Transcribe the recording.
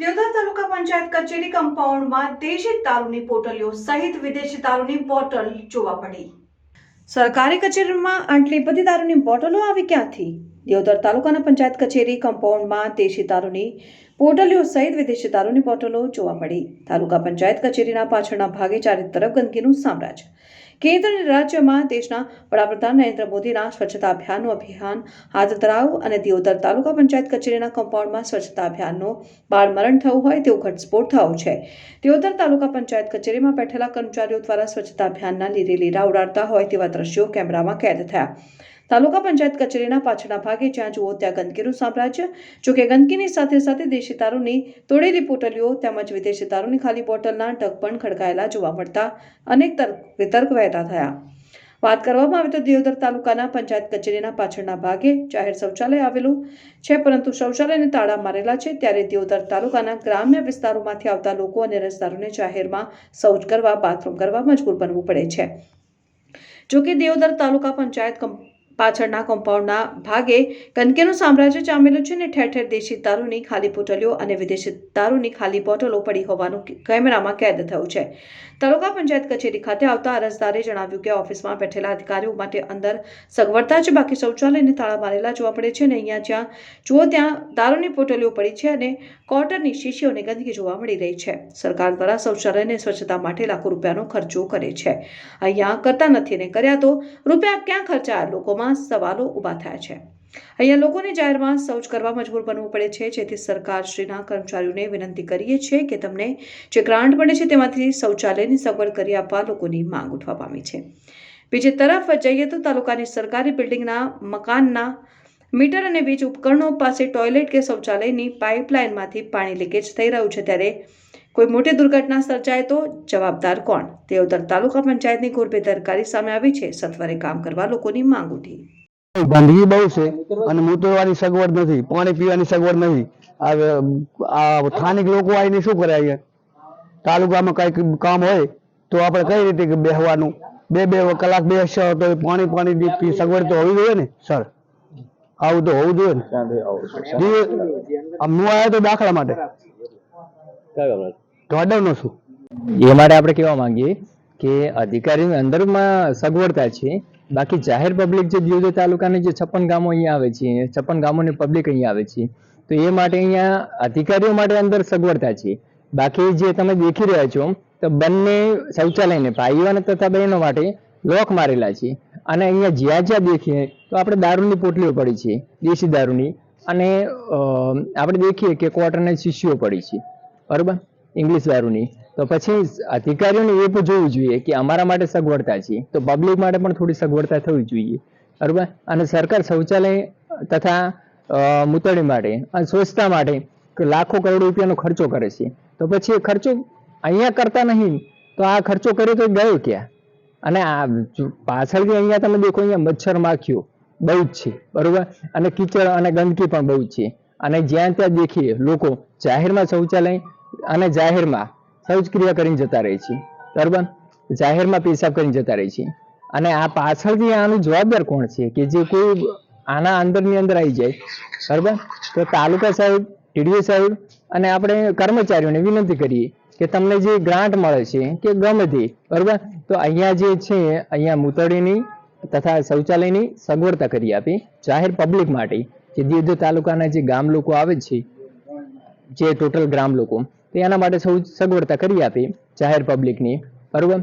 દેવધર તાલુકા પંચાયત કચેરી કમ્પાઉન્ડમાં દેશી દારૂની પોટલીઓ સહિત વિદેશી દારૂની બોટલ જોવા મળી સરકારી કચેરીમાં આટલી બધી દારૂની બોટલો આવી ક્યાંથી? દેવધર તાલુકાના પંચાયત કચેરી કમ્પાઉન્ડમાં દેશી દારૂની પોટલીઓ સહિત વિદેશી દારૂની બોટલો જોવા મળી. તાલુકા પંચાયત કચેરીના પાછળના ભાગે ચારે તરફ ગંદકીનું સામ્રાજ્ય. કેન્દ્ર અને રાજ્યમાં દેશના વડાપ્રધાન નરેન્દ્ર મોદીના સ્વચ્છતા અભિયાનનું અભિયાન, હાથ ધરાવું અને દિયોદર તાલુકા પંચાયત કચેરીના કમ્પાઉન્ડમાં સ્વચ્છતા અભિયાનનો બાળમરણ થયું હોય તેવું ઘટસ્ફોટ થયો છે. દિયોદર તાલુકા પંચાયત કચેરીમાં બેઠેલા કર્મચારીઓ દ્વારા સ્વચ્છતા અભિયાનના લીરે લીરા ઉડાડતા હોય તેવા દ્રશ્યો કેમેરામાં કેદ થયા. તાલુકા પંચાયત કચેરીના પાછળના ભાગે જ્યાં જુઓ ત્યાં ગંદકીનું સામ્રાજ્ય. જોકે ગંદકીની સાથે સાથે દેશી તારોની તોડેલી પોટલીઓ તેમજ વિદેશી તારોની ખાલી બોટલના ઢગ પણ ખડકાયેલા જોવા મળતા અનેક તર્ક વિતર્ક વહેતા થયા. વાત કરવામાં આવે તો દિયોદર તાલુકાના પંચાયત કચેરીના પાછળના ભાગે જાહેર શૌચાલય આવેલું છે, પરંતુ શૌચાલયને તાળા મારેલા છે. ત્યારે દિયોદર તાલુકાના ગ્રામ્ય વિસ્તારોમાંથી આવતા લોકો અને રસ્તારોને જાહેરમાં શૌચ કરવા, બાથરૂમ કરવા મજબૂર બનવું પડે છે. જોકે દેવદર તાલુકા પંચાયત પાછળના કમ્પાઉન્ડના ભાગે ગંદકીનું સામ્રાજ્ય જામેલું છે અને ઠેર ઠેર દેશી દારૂની ખાલી બોટલીઓ અને વિદેશી દારૂની ખાલી બોટલો પડી હોવાનું કેમેરામાં કેદ થયું છે. તાલુકા પંચાયત કચેરી ખાતે આવતા અરજદારે જણાવ્યું કે ઓફિસમાં બેઠેલા અધિકારીઓ માટે અંદર સગવડતા જ બાકી શૌચાલયને તાળા મારેલા જોવા પડે છે અને અહીંયા જ્યાં જુઓ ત્યાં દારૂની પોટલીઓ પડી છે અને કોટરની શીશીઓની ગંદકી જોવા મળી રહી છે. સરકાર દ્વારા શૌચાલયને સ્વચ્છતા માટે લાખો રૂપિયાનો ખર્ચો કરે છે. અહીંયા કરતા નથી ને કર્યા તો રૂપિયા ક્યાં ખર્ચાયા? લોકોમાં સવાલો ઊભા થયા છે. અહીંયા લોકોને જાહેરમાં શૌચ કરવા મજબૂર બનવું પડે છે. જેથી સરકારશ્રીના કર્મચારીઓને વિનંતી કરીએ છીએ કે તમને જે ગ્રાન્ટ મળે છે તેમાંથી શૌચાલયની સગવડ કરી આપવા લોકોની માંગ ઉઠવા પામી છે. બીજી તરફ જઈએ તો તાલુકાની સરકારી બિલ્ડિંગના મકાનના મીટર અને વીજ ઉપકરણો પાસે ટોયલેટ કે શૌચાલયની પાઇપલાઇનમાંથી પાણી લીકેજ થઈ રહ્યું છે. ત્યારે કોઈ મોટી દુર્ઘટના સર્જાય તો જવાબદાર કોણ? દેવદર તાલુકા પંચાયતની ઘોર બેદરકારી સામે આવી છે. સત્વરે કામ કરવા લોકોની માંગ ઉઠી. ગંદકી બહુ છે અને મૂતરવાની સગવડ નથી પાણી પીવાની સગવડ નથી. આ આ સ્થાનિક લોકો આવીને શું કરે અહીંયા? તાલુકામાં કંઈક કામ હોય તો આપણે કઈ રીતે બેહવાનું? બે બે કલાક બે તો પાણી પાણી પી- સગવડ તો હોવી જોઈએ ને સર? આવું તો હોવું જોઈએ ને? આમ હું આવ્યો તો દાખલા માટે. ઢોડરનો શું એ માટે આપણે કહેવા માંગીએ કે અધિકારીની અંદરમાં સગવડતા છે. બાકી જાહેર પબ્લિક જે દિયોદર તાલુકાની જે છપ્પન ગામો અહીંયા આવે છે છપ્પન ગામોની પબ્લિક અહીંયા આવે છે તો એ માટે અહીંયા અધિકારીઓ માટે અંદર સગવડતા છે. બાકી જે તમે દેખી રહ્યા છો તો બંને શૌચાલયને ભાઈઓ અને તથા બહેનો માટે લોક મારેલા છે. અને અહીંયા જ્યાં જ્યાં દેખીએ તો આપણે દારૂની પોટલીઓ પડી છે દેશી દારૂની. અને આપણે દેખીએ કે ક્વાર્ટરની શીશીઓ પડી છે. બરોબર? ઇંગ્લિશ દારૂની તો પછી અધિકારીઓને એ પણ જોવું જોઈએ કે અમારા માટે સગવડતા છે. તો પબ્લિક માટે પણ થોડી સગવડતા થવી જોઈએ. બરોબર? અને સરકાર શૌચાલય તથા મૂતળી માટે અને સ્વચ્છતા માટે લાખો કરોડ રૂપિયાનો ખર્ચો કરે છે. તો પછી એ ખર્ચો અહીંયા કરતા નહીં. તો આ ખર્ચો કર્યો તો ગયો ક્યાં? અને આ પાછળથી અહીંયા તમે દેખો અહીંયા મચ્છર માખીઓ બહુ જ છે. બરોબર? અને કીચડ અને ગંદકી પણ બહુ જ છે. અને જ્યાં ત્યાં દેખીએ લોકો જાહેરમાં શૌચાલય અને જાહેરમાં શૌચક્રિયા કરીને જતા રહે છે. બરાબર? જાહેરમાં પેશાબ કરીને જતા રહે છે. અને આ પાછળથી આનું જવાબદાર કોણ છે? કે જે કોઈ આના અંદરની અંદર આવી જાય. બરાબર? તો તાલુકા સાહેબ, ટીડીઓ સાહેબ અને આપણે કર્મચારીઓને વિનંતી કરીએ કે તમને જે ગ્રાન્ટ મળે છે કે ગમે તે બરાબર? તો અહીંયા જે છે, અહીંયા મૂતળીની તથા શૌચાલયની સગવડતા કરી આપી જાહેર પબ્લિક માટે. જે દિયોદર તાલુકાના જે ગામ લોકો આવે છે, જે ટોટલ ગ્રામ લોકો. તો એના માટે સૌ સગવડતા કરી આપી જાહેર પબ્લિકની બરોબર?